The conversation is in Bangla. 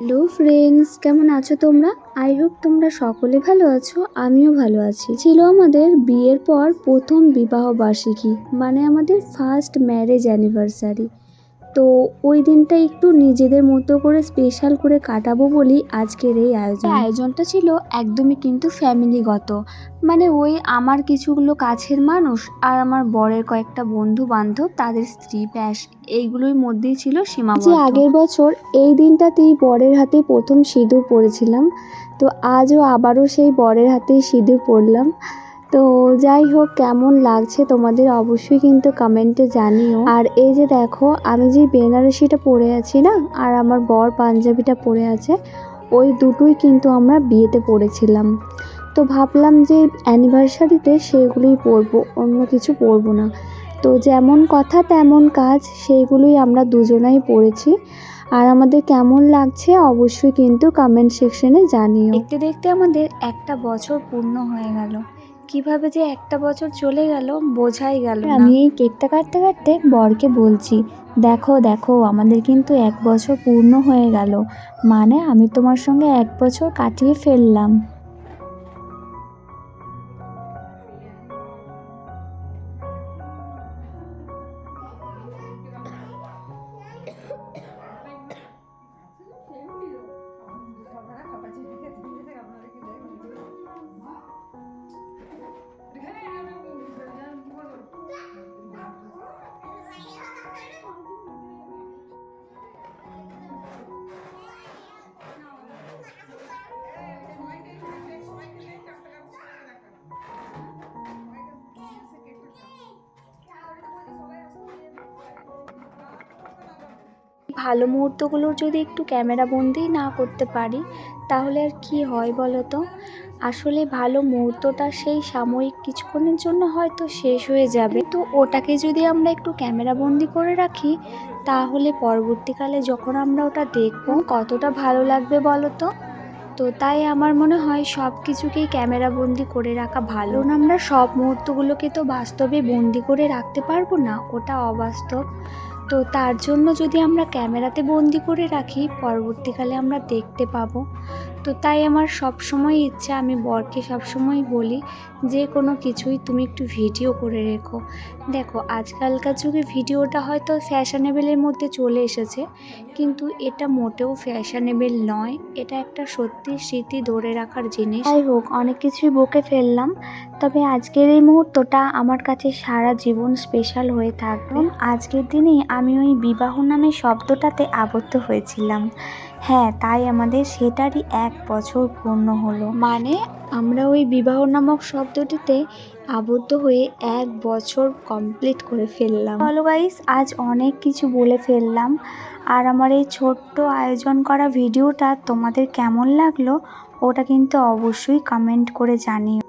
হ্যালো ফ্রেন্ডস, কেমন আছো তোমরা? আই হোপ তোমরা সকলে ভালো আছো, আমিও ভালো আছি। ছিল আমাদের বিয়ের পর প্রথম বিবাহ বার্ষিকী মানে আমাদের ফার্স্ট ম্যারেজ অ্যানিভার্সারি তো ওই দিনটা একটু নিজেদের মতো করে স্পেশাল করে কাটাবো বলেই আজকের এই আয়োজন। আয়োজনটা ছিল একদমই কিন্তু ফ্যামিলিগত মানে ওই আমার কিছুগুলো কাছের মানুষ আর আমার বরের কয়েকটা বন্ধু বান্ধব তাদের স্ত্রী ব্যাস এইগুলোর মধ্যেই ছিল সীমাবদ্ধ। যে আগের বছর এই দিনটাতেই বরের হাতে প্রথম সিঁদুর পরেছিলাম তো আজও আবারও সেই বরের হাতেই সিঁদুর পরলাম তো যাই হোক, কেমন লাগছে তোমাদের অবশ্যই কিন্তু কমেন্টে জানিও। আর এই যে দেখো, আমি যে বেনারসিটা পরে আছি না, আর আমার বর পাঞ্জাবিটা পরে আছে, ওই দুটোই কিন্তু আমরা বিয়েতে পরেছিলাম। তো ভাবলাম যে অ্যানিভার্সারিতে সেগুলোই পরবো, অন্য কিছু পরবো না। তো যেমন কথা তেমন কাজ, সেইগুলোই আমরা দুজনাই পড়েছি আর আমাদের কেমন লাগছে অবশ্যই কিন্তু কমেন্ট সেকশনে জানিও। দেখতে দেখতে আমাদের একটা বছর পূর্ণ হয়ে গেল। কীভাবে যে একটা বছর চলে গেল বোঝাই গেল আমি এই কেকটা কাটতে কাটতে বরকে বলছি, দেখো দেখো, আমাদের কিন্তু এক বছর পূর্ণ হয়ে গেল। মানে আমি তোমার সঙ্গে এক বছর কাটিয়ে ফেললাম। ভালো মুহূর্তগুলোর যদি একটু ক্যামেরা বন্দি না করতে পারি, তাহলে আর কি হয় বলো তো? আসলে ভালো মুহূর্তটা সেই সাময়িক কিছুক্ষণের জন্য হয়তো শেষ হয়ে যাবে। তো ওটাকে যদি আমরা একটু ক্যামেরা বন্দি করে রাখি, তাহলে পরবর্তীকালে যখন আমরা ওটা দেখব, কতটা ভালো লাগবে বলো তো? তো তাই আমার মনে হয় সব কিছুকেই ক্যামেরা বন্দি করে রাখা ভালো। আমরা সব মুহূর্তগুলোকে তো বাস্তবে বন্দি করে রাখতে পারব না, ওটা অবাস্তব। তো তার জন্য যদি আমরা ক্যামেরাতে বন্দি করে রাখি পরবর্তীকালে আমরা দেখতে পাবো। তো তাই আমার সব সময় ইচ্ছা আমি বরকে সবসময় বলি যে কোনো কিছুই তুমি একটু ভিডিও করে রেখো। দেখো আজকালকার যুগে ভিডিওটা হয়তো ফ্যাশনেবেলের মধ্যে চলে এসেছে কিন্তু এটা মোটেও ফ্যাশনেবেল নয়। এটা একটা সত্যি স্মৃতি ধরে রাখার জিনিস। যাই হোক অনেক কিছুই বকে ফেললাম তবে আজকের এই মুহূর্তটা আমার কাছে সারা জীবন স্পেশাল হয়ে থাকবে আজকের দিনেই আমি ওই বিবাহ নামে শব্দটাতে আবদ্ধ হয়েছিলাম। হ্যাঁ তাই আমাদের সেটারই এক বছর পূর্ণ হলো। মানে আমরা ওই বিবাহ নামক শব্দটিতে আবদ্ধ হয়ে এক বছর কমপ্লিট করে ফেললাম। হলো গাইস আজ অনেক কিছু বলে ফেললাম। আর আমার এই ছোট্ট আয়োজন করা ভিডিওটা তোমাদের কেমন লাগল ওটা কিন্তু অবশ্যই কমেন্ট করে জানিও।